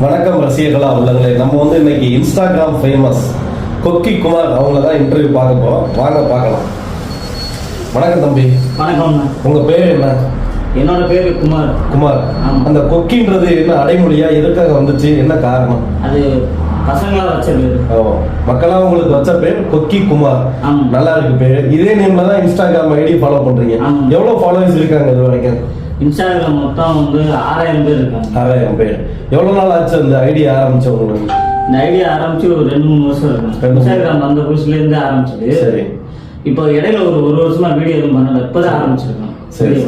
வணக்கம் ரசிகர்களா உள்ளங்களே. நம்ம வந்து இன்னைக்கு இன்ஸ்டாகிராம் ஃபேமஸ் கொக்கி குமார் அவங்கள தான் இன்டர்வியூ பார்க்க போறோம். வாங்க பார்க்கலாம். வணக்கம் தம்பி. வணக்கம் உங்க பேர் என்ன? என்னோட பேரு குமார். குமார். அந்த கொக்கின்றது என்ன அடைமொழியா எதுக்காக வந்துச்சு? என்ன காரணம்? அது பசங்களா வச்சது ஓ, மக்களா உங்களுக்கு வச்ச பேர் கொக்கி குமார். ஆமா. நல்லா இருக்கு பேர். இதே நேம்ல தான் இன்ஸ்டாகிராம் ஐடி ஃபாலோ பண்றீங்க. எவ்வளவு ஃபாலோவர்ஸ் இருக்காங்க இது வரைக்கும்? இன்ஸ்டாகிராம் மொத்தம் வந்து ஆறாயிரம் பேர் இருக்காங்க. ஆறாயிரம் பேர். எவ்வளவு நாள் ஆச்சு அந்த ஐடி ஆரம்பிச்ச உங்களுக்கு? இந்த ஐடியா ஆரம்பிச்சு ஒரு ரெண்டு மூணு வருஷம் இருக்கும். இன்ஸ்டாகிராம் வந்த புதுசுல இருந்து ஆரம்பிச்சது. சரி. இப்போ இடையில ஒரு ஒரு வருஷமா வீடியோ எதுவும் பண்ணல. இப்பதான் ஆரம்பிச்சிருக்கோம். சரி.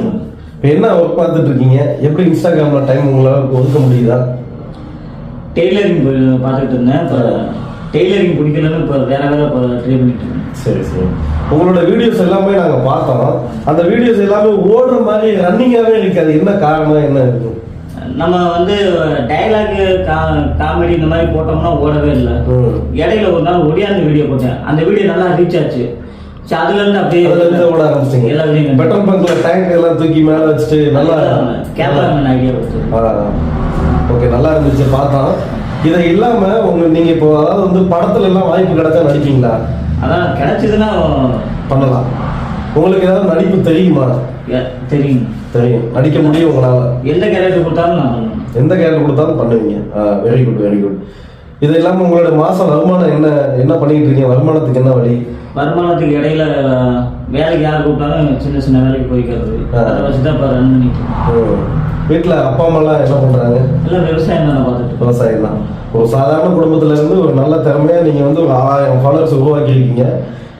இப்போ என்ன ஒர்க் பார்த்துட்டு இருக்கீங்க? எப்படி இன்ஸ்டாகிராம்ல டைம் உங்களால ஒதுக்க முடியுதா? டெய்லரிங் போய் பார்த்துட்டு இருந்தேன். டெய்லரிங் பிடிக்கலன்னு இப்போ வேற வேற ட்ரை பண்ணிட்டு இருக்கேன். சரி சரி. உங்களோட வீடியோஸ் எல்லாமே நாங்க பார்த்தோம். அந்த வீடியோஸ் எல்லாமே ஓடுற மாதிரி ரன்னிங்காவே இருக்கு. அது என்ன காரணம்? என்ன இருக்கு நம்ம வந்து டயலாக் காமெடி இந்த மாதிரி போட்டோம்னா ஓடவே இல்லை. இடையில ஒரு நாள் ஒடியாந்து வீடியோ போட்டேன். அந்த வீடியோ நல்லா ரீச் ஆச்சு. அதுல இருந்து அப்படியே ஓட ஆரம்பிச்சிட்டீங்க எல்லா வீடியோ பெட்ரோல் பங்க்ல டேங்க் எல்லாம் தூக்கி மேல வச்சுட்டு நல்லா கேமராமேன் ஐடியா கொடுத்து ஓகே நல்லா இருந்துச்சு பார்த்தோம். இதை இல்லாம உங்க நீங்க இப்போ அதாவது வந்து படத்துல எல்லாம் வாய்ப்பு கிடைச்சா நடிப்பீங்களா? அதான் கிடைச்சதுன்னா பண்ணலாம். உங்களுக்கு ஏதாவது நடிப்பு தெரியுமா? தெரியும். தெரியும். நடிக்க முடியும் உங்களால. எந்த கேரக்டர் கொடுத்தாலும் நான் எந்த கேரக்டர் கொடுத்தாலும் பண்ணுவீங்க. வெரி குட் வெரி குட் இது இல்லாம உங்களோட மாச வருமானம் என்ன என்ன பண்ணிட்டு இருக்கீங்க? வருமானத்துக்கு என்ன வழி? வருமானத்துக்கு இடையில வேலைக்கு யார் கூப்பிட்டாலும் சின்ன சின்ன வேலைக்கு போய்க்கிறது. அதை வச்சு தான் இப்போ ரன் பண்ணிட்டு வீட்ல அப்பா அம்மா எல்லாம் என்ன பண்றாங்க? எல்லாம் விவசாயம் தான் பார்த்துட்டு. விவசாயம் தான். ஒரு சாதாரண குடும்பத்துல இருந்து ஒரு நல்ல திறமையா நீங்க வந்து ஒரு ஆயிரம் ஃபாலோவர்ஸ் உருவாக்கி இருக்கீங்க.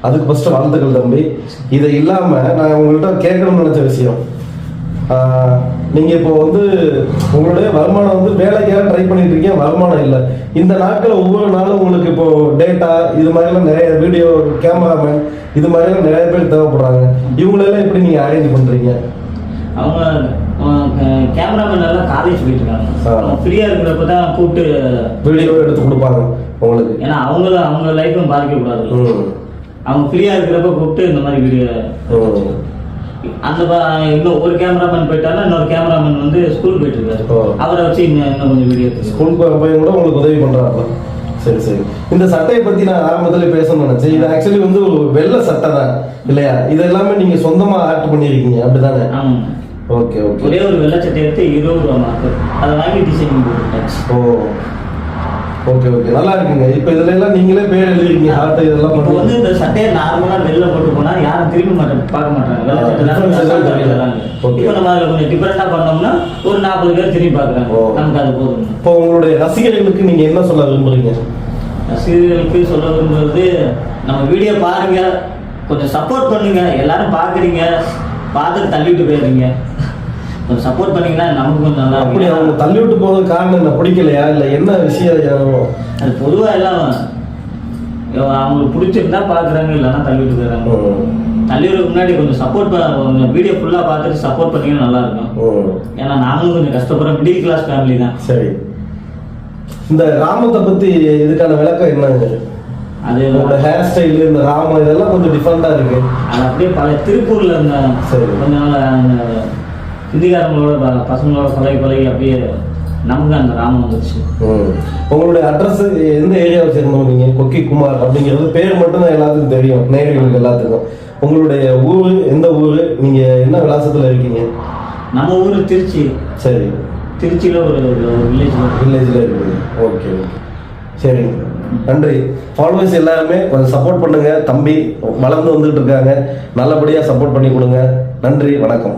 அதுக்கு ஃபர்ஸ்ட் வாழ்த்துக்கள் தம்பி. இதை இல்லாம நான் உங்கள்கிட்ட கேட்கணும்னு நினைச்ச விஷயம். ஆஹ், நீங்க இப்போ வந்து உங்களுடைய வருமானம் வந்து வேலைக்காக ட்ரை பண்ணிட்டு இருக்கீங்க. வருமானம் இல்லை. இந்த நாட்கள் ஒவ்வொரு நாளும் உங்களுக்கு இப்போ டேட்டா இது மாதிரிலாம் நிறைய வீடியோ கேமராமேன் இது மாதிரிலாம் நிறைய பேர் தேவைப்படுறாங்க. இவங்களெல்லாம் எப்படி நீங்க அரேஞ்ச் பண்றீங்க? அவங்க கேமராமேன் எல்லாம் காலேஜ் போயிட்டு. இருக்காங்க. ஃப்ரீயா இருக்கிறப்ப தான் கூப்பிட்டு வீடியோ எடுத்து கொடுப்பாங்க உங்களுக்கு ஏன்னா அவங்களும் அவங்க லைஃப்பும் பாதிக்கக்கூடாது. அவங்க ஃப்ரீயா இருக்கிறப்ப கூப்பிட்டு இந்த மாதிரி வீடியோ அந்த இன்னும் ஒரு கேமராமேன் போயிட்டாலும் இன்னொரு கேமராமேன் வந்து ஸ்கூல் போயிட்டு இருக்காரு. அவரை வச்சு இன்னும் கொஞ்சம் வீடியோ ஸ்கூல் பையன் கூட உங்களுக்கு உதவி பண்றாங்க சரி சரி. இந்த சட்டையை பத்தி நான் ஆரம்பத்துல பேசணும்னு நினைச்சேன். இது ஆக்சுவலி வந்து ஒரு வெள்ளை சட்டை தான் இல்லையா? இது எல்லாமே நீங்க சொந்தமா ஆர்ட் பண்ணிருக்கீங்க அப்படிதானே? ஓகே ஓகே ஒரே ஒரு வெள்ளை சட்டை எடுத்து இருபது ரூபா மார்க்கு அதை வாங்கி டிசைனிங் போட்டுட்டாச்சு ஓ. ஓகே ஓகே நல்லா இருக்குங்க. இப்போ இதுல எல்லாம் நீங்களே பேர் எழுதிருக்கீங்க. ஹார்ட் இதெல்லாம் இப்போ வந்து இந்த சட்டையை நார்மலா வெளில போட்டு போனா யாரும் திரும்பி மாட்டாங்க பார்க்க மாட்டாங்க. வெள்ளை சட்டை தான். இப்போ நம்ம அதில் கொஞ்சம் டிஃபரெண்டா பண்ணோம்னா ஒரு நாற்பது பேர் திரும்பி பார்க்குறாங்க. நமக்கு அது போதும் இப்போ உங்களுடைய ரசிகர்களுக்கு நீங்க என்ன சொல்ல விரும்புறீங்க? ரசிகர்களுக்கு சொல்ல விரும்புறது நம்ம வீடியோ பாருங்க. கொஞ்சம் சப்போர்ட் பண்ணுங்க. எல்லாரும் பாக்குறீங்க பார்த்துட்டு தள்ளிட்டு போயிடுறீங்க கொஞ்சம் சப்போர்ட் பண்ணீங்கன்னா நமக்கு கொஞ்சம் நல்லா அப்படி அவங்க தள்ளி விட்டு போறது காரணம் என்ன? பிடிக்கலையா? இல்ல என்ன விஷயம் அது பொதுவா எல்லாம் அவங்களுக்கு பிடிச்சிருந்தா பாக்குறாங்க இல்லைன்னா தள்ளிட்டு போயிடுறாங்க தள்ளிடுறதுக்கு முன்னாடி கொஞ்சம் சப்போர்ட் கொஞ்சம் வீடியோ ஃபுல்லா பார்த்துட்டு சப்போர்ட் பண்ணீங்கன்னா நல்லா இருக்கும். ஏன்னா நாங்களும் கொஞ்சம் கஷ்டப்படுறோம். மிடில் கிளாஸ் ஃபேமிலி தான். சரி. இந்த ராமத்தை பத்தி இதுக்கான விளக்கம் என்ன அது உங்களோட ஹேர் ஸ்டைல் இந்த ராமம் இதெல்லாம் கொஞ்சம் டிஃப்ரெண்டா இருக்கு. அது அப்படியே பல திருப்பூர்ல இருந்த சரி. கொஞ்ச நாள் ஹிந்திக்காரங்களோட ப- பசங்களோட பழகி பழகி அப்படியே நமக்கு அந்த ராமம் வந்துருச்சு. உங்களுடைய அட்ரஸ் எந்த ஏரியாவை சேர்ந்தவங்க நீங்க? கொக்கி குமார் அப்படிங்கிறது பேர் மட்டும் தான் எல்லாத்துக்கும் தெரியும். நேர்களுக்கு எல்லாத்துக்கும். உங்களுடைய ஊரு எந்த ஊரு? நீங்க என்ன விலாசத்துல இருக்கீங்க? நம்ம ஊரு திருச்சி. சரி. திருச்சியில ஒரு வில்லேஜ் வில்லேஜ்ல இருக்கீங்க ஓகே ஓகே. சரிங்க. நன்றி. ஃபாலோவர்ஸ் எல்லாருமே கொஞ்சம் சப்போர்ட் பண்ணுங்க. தம்பி வளர்ந்து வந்துட்டு இருக்காங்க. நல்லபடியா சப்போர்ட் பண்ணி கொடுங்க. நன்றி. வணக்கம்.